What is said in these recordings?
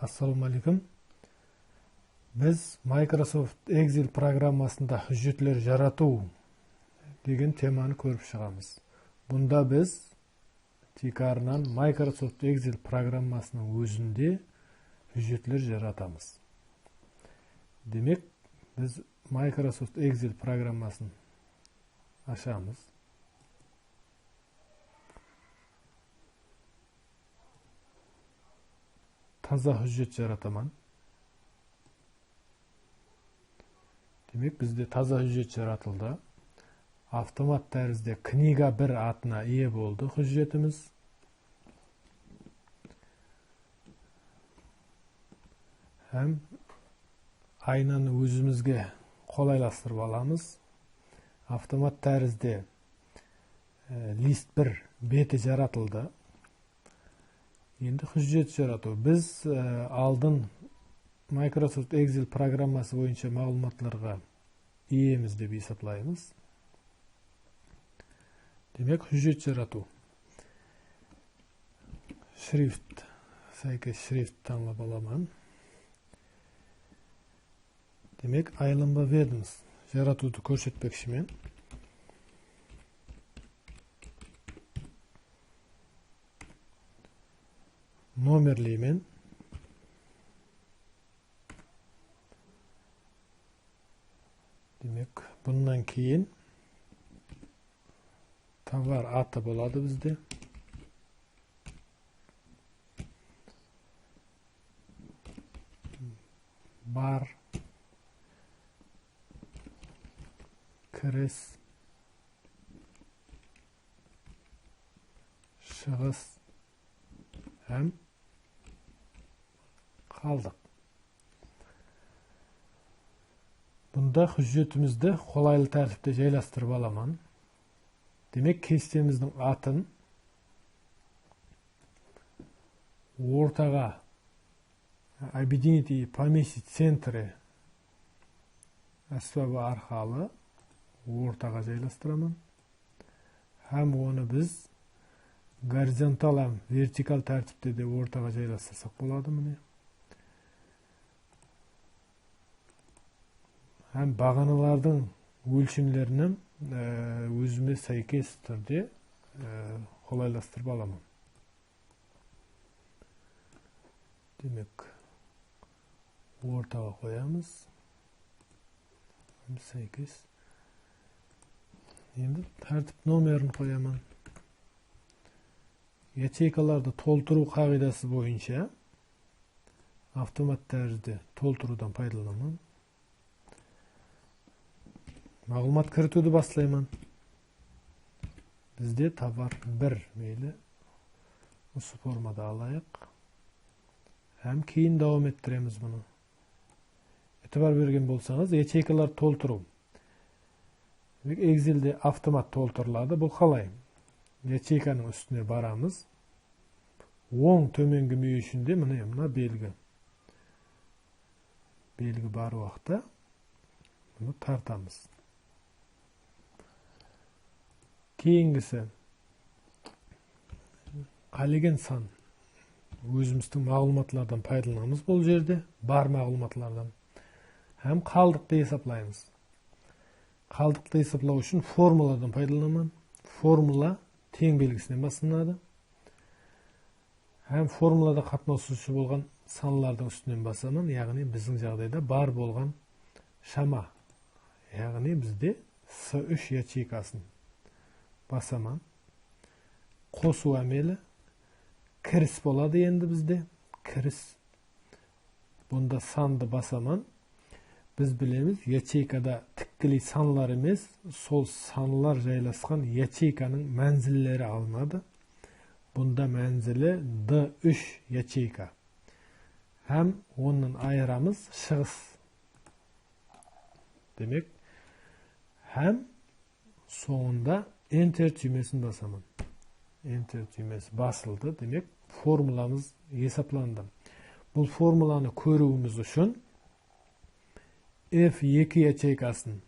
Assalamu алейкум. Біз Microsoft Excel программасында hüjjetler жарату деген теманы көріп шығамыз. Бұнда біз тикарынан Microsoft Excel программасының өзінде hüjjetler жаратамыз. Демек, біз Microsoft Excel программасын ашамыз. Таза hüjjet жаратаман. демек бізде таза hüjjet жаратылды. Автомат тәрізді книга бір атына ие болды hüjjetimiz һәм айнаны өзімізге қолайластырып аламыз. Автомат тәрізді лист бір беті жаратылды. Енді hüjjet жарату біз алдын Microsoft Excel программасы бойынша мағлұматларға иеміз деп есептаймыз. Демек, hüjjet жарату. Шрифт, сәйкес шрифт таңлап аламын. Демек, айылымға ведомс жаратуды көрсетпекші Номерлеймен. демек бұнан кейін товар аты болады бізде. Бар. Кіріс. Шығыс. Һәм қалдық. Бұнда hüjjetimizni қолайлы тәртіпте жайластырып аламын. Демек кестеміздің атын ортаға объединить и поместить центре әсбабы арқалы ортаға жайластырамын. Һәм оны біз горизонтал һәм вертикаль тәртіпте де ортаға жайластырсақ болады міне. Һәм бағаналардың өлшемлерін өзіме сәйкес түрде қолайластырып аламын. Демек ортаға қоямыз. Сәйкес. Енді тәртіп номерін қоямын. Ячейкаларды толтыру қағидасы бойынша автомат тәрізді толтырудан пайдаланамын. Мағлұмат кірітуді бастаймын бізде товар бір мейлі осы формада алайық. Һәм кейін дауам еттіреміз бұны етібар берген болсаңыз ячейкаларды толтыру. Экзельде автомат толтырылады бұл қалай ячейканың үстіне барамыз. Оң төменгі мүйішінде міне мына белгі. Белгі бар уақытта бұны тартамыз. Кейінгісі. Қалеген сан. Өзіміздің мағлұматлардан пайдаланамыз бұл жерде бар мағлұматлардан һәм қалдықты есептаймыз қалдықты есептау үшін формуладан пайдаланамын. Формула тең белгісінен басталады һәм формулада қатынасушы болған санлардың үстінен басамын. Яғни біздің жағдайда бар болған шама. Яғни бізде с үш ячейкасын. Басаман. Қосу әмелі кіріс болады енді бізде кіріс. Бұнда санды басаман. Біз білеміз ячейкада тікелей санлар емес сол санлар жайласқан ячейканың мәнзіллері алынады. Бұнда мәнзілі d3 ячейка. Һәм онын айырамыз шығыс. Демек һәм соңында enter түймесін басамын enter түймесі басылды демек формуламыз есепланды бұл формуланы көруіміз үшін f2 ячейкасын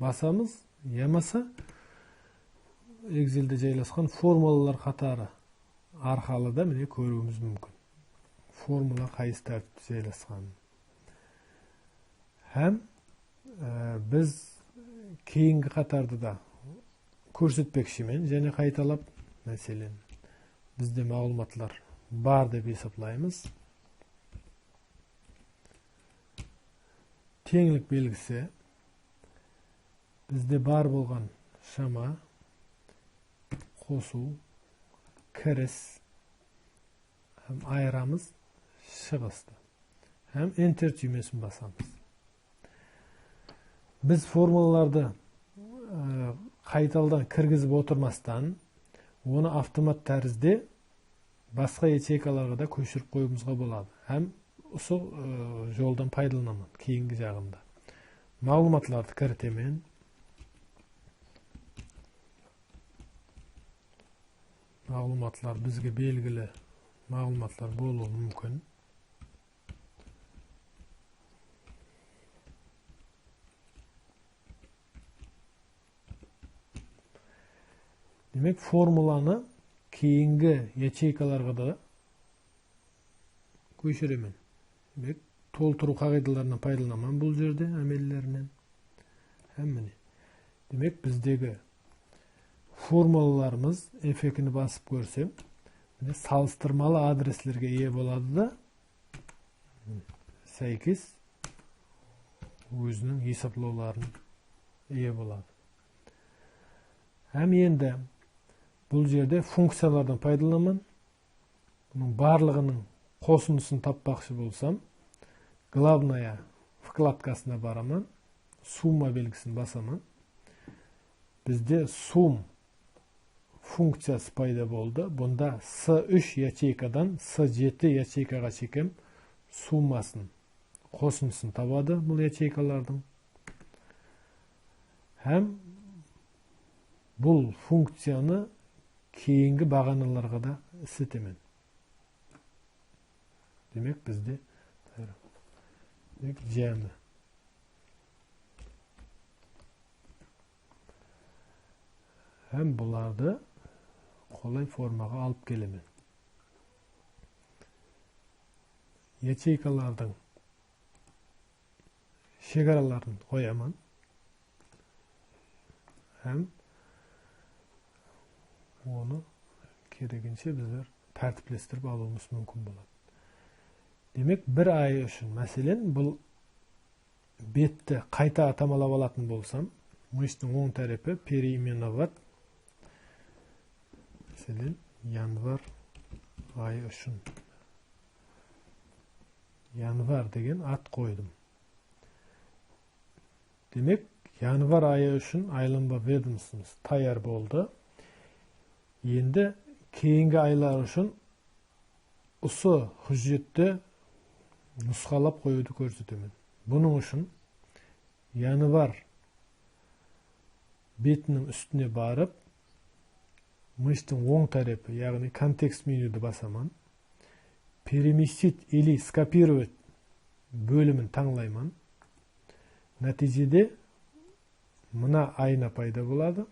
басамыз ямаса экзельде жайласқан формулалар қатары арқалы да міне көруіміз мүмкін формула кайсы тартипте жайлашканын һәм біз кейінгі қатарды да көрсетпекшімін және қайталап мәселен бізде мағлұматлар бар деп есептейміз теңлік белгісі бізде бар болған шама қосу кіріс айырамыз шығысты һәм enter түймесін басамыз біз формулаларды қайталдан кіргізіп отырмастан оны автомат тәрізде басқа ячейкаларға да көшіріп қоюымызға болады. Һәм сол жолдан пайдаланамын кейінгі жағында мағлұматларды кірітемін. Мағлұматлар бізге белгілі мағлұматлар болуы мүмкін. Демек формуланы кейінгі ячейкаларға да көшіремін демек толтыру қағидаларынан пайдаланамын бұл жерде әмеллерінен һәм міне демек біздегі формулаларымыз эфекіні басып көрсем міне салыстырмалы адреслерге ие болады да сәйкес өзінің есептеуларын ие болады һәм енді бұл жерде функциялардан пайдаланамын. Бұның барлығының қосындысын таппақшы болсам главная вкладкасына барамын сумма белгісін басамын. Бізде сум функциясы пайда болды. Бұнда с3 ячейкадан с7 ячейкаға шекем суммасын қосындысын табады бұл ячейкалардың. Һәм бұл функцияны кейінгі бағаналарға да істетемін демек бізде жәмі һәм бұларды қолай формаға алып келемін ячейкалардың шекараларын қоямын һәм оны керегінше біздер тәртіптестіріп алуымыз мүмкін болады демек бір ай үшін мәселен бұл бетті қайта атамалап алатын болсам мышьтың оң тарапы переименовать мәселен январь айы үшін январь деген ат қойдым демек январь айы үшін айланба ведомствомыз таяр болды енді кейінгі айлар үшін осы құжетті нұсқалап қоюды көрсетемін. Бұның үшін январь бетінің үстіне барып мыштың оң тарапы яғни контекст менюді басамын. Переместить или скопировать бөлімін таңлаймын нәтижеде мына айна пайда болады.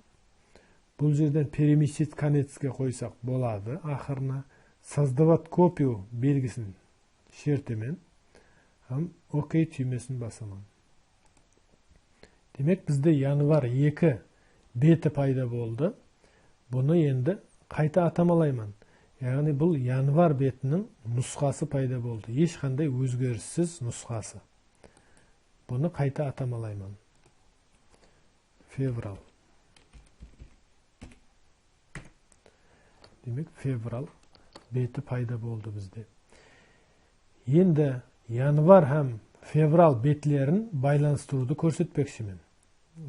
Бұл жерден переместить конецке қойсақ болады. Ақырына создавать копию белгісін шертемін һәм ок түймесін басамын. Демек бізде январь екі беті пайда болды. Бұны енді қайта атамалаймын. Яғни бұл январь бетінің нұсқасы пайда болды. Ешқандай өзгеріссіз нұсқасы. Бұны қайта атамалаймын. Февраль демек февраль беті пайда болды бізде енді январь һәм февраль бетлерін байланыстыруды көрсетпекшімін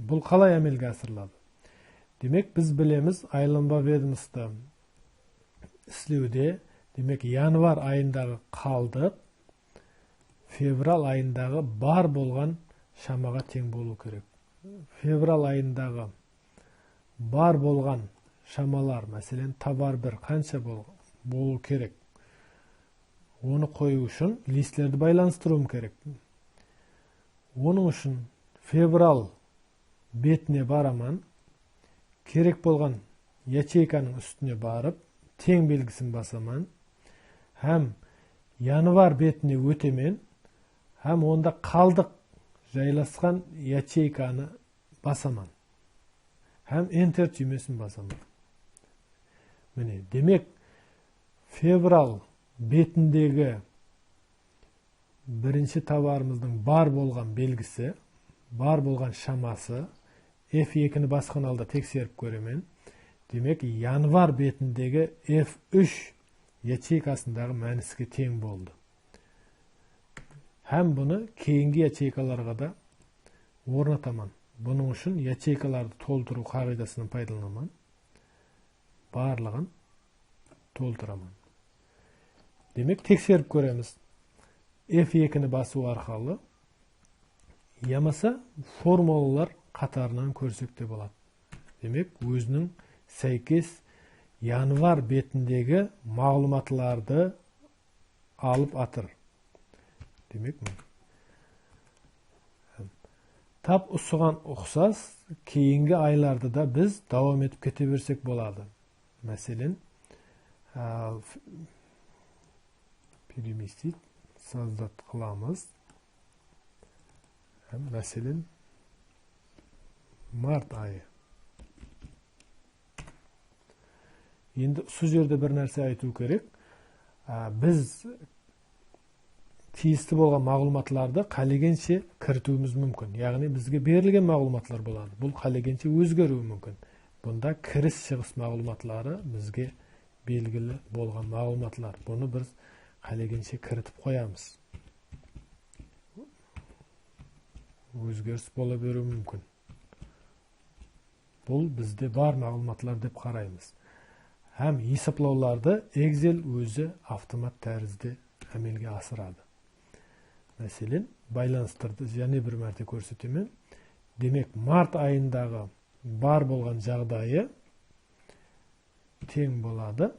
бұл қалай әмелге асырылады демек біз білеміз айланба ведомство істеуде демек январь айындағы қалдық февраль айындағы бар болған шамаға тең болу керек февраль айындағы бар болған шамалар мәселен товар бір қанша болу керек? Оны қою үшін листлерді байланыстыруым керек. Оның үшін феврал бетіне бараман керек болған ячейканың үстіне барып тең белгісін басаман һәм январь бетіне өтемен һәм онда қалдық жайласқан ячейканы басаман һәм enter түймесін басаман міне демек феврал бетіндегі бірінші товарымыздың бар болған белгісі бар болған шамасы f2-ні басқан алда тексеріп көремен демек январь бетіндегі f3 ячейкасындағы мәніске тең болды. Һәм бұны кейінгі ячейкаларға да орнатаман бұның үшін ячейкаларды толтыру қағидасынан пайдаланаман барлығын толтыраман демек тексеріп көреміз. F2-ні басу арқылы ямаса формулалар қатарынан көрсек те болады. Демек өзінің сәйкес январь бетіндегі мағлұматларды алып атыр. Демек тап ұсыған ұқсас кейінгі айларды да біз давам етіп кете берсек болады. Мәселен переместить создат қыламыз. Мәселен март айы. Енді сол жерде бір нәрсе айту керек. Біз тиісті болған мағлұматларды қалегенше кіртуіміз мүмкін. Яғни бізге берілген мағлұматлар болады. Бұл қалегенше өзгеруі мүмкін. Бұнда кіріс шығыс мағлұматлары бізге белгілі болған мағлұматлар бұны біз қалегенше кірітіп қоямыз өзгеріс бола беруі мүмкін бұл бізде бар мағлұматлар деп қараймыз һәм есеплауларды экзел өзі автомат тәрізді әмелге асырады мәселен байланыстырды және бір мәрте көрсетемін демек март айындағы бар болған жағдайы тең болады.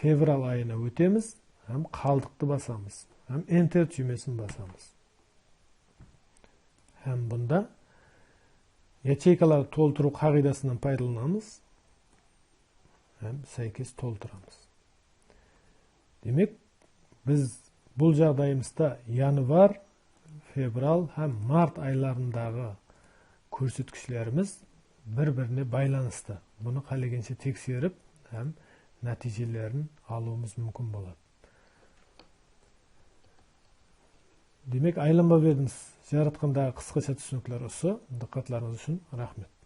Февраль айына өтеміз һәм қалдықты басамыз һәм enter түймесін басамыз. Һәм бұнда ячейкаларды толтыру қағидасынан пайдаланамыз һәм сәйкес толтырамыз. Демек біз бұл жағдайымызда январь февраль һәм март айларындағы көрсеткішлеріміз бір біріне байланысты бұны қалегенше тексеріп һәм нәтижелерін алуымыз мүмкін болады демек айланбап едіңіз жаратқандағы қысқаша түсініктер осы диққатларыңыз үшін рахмет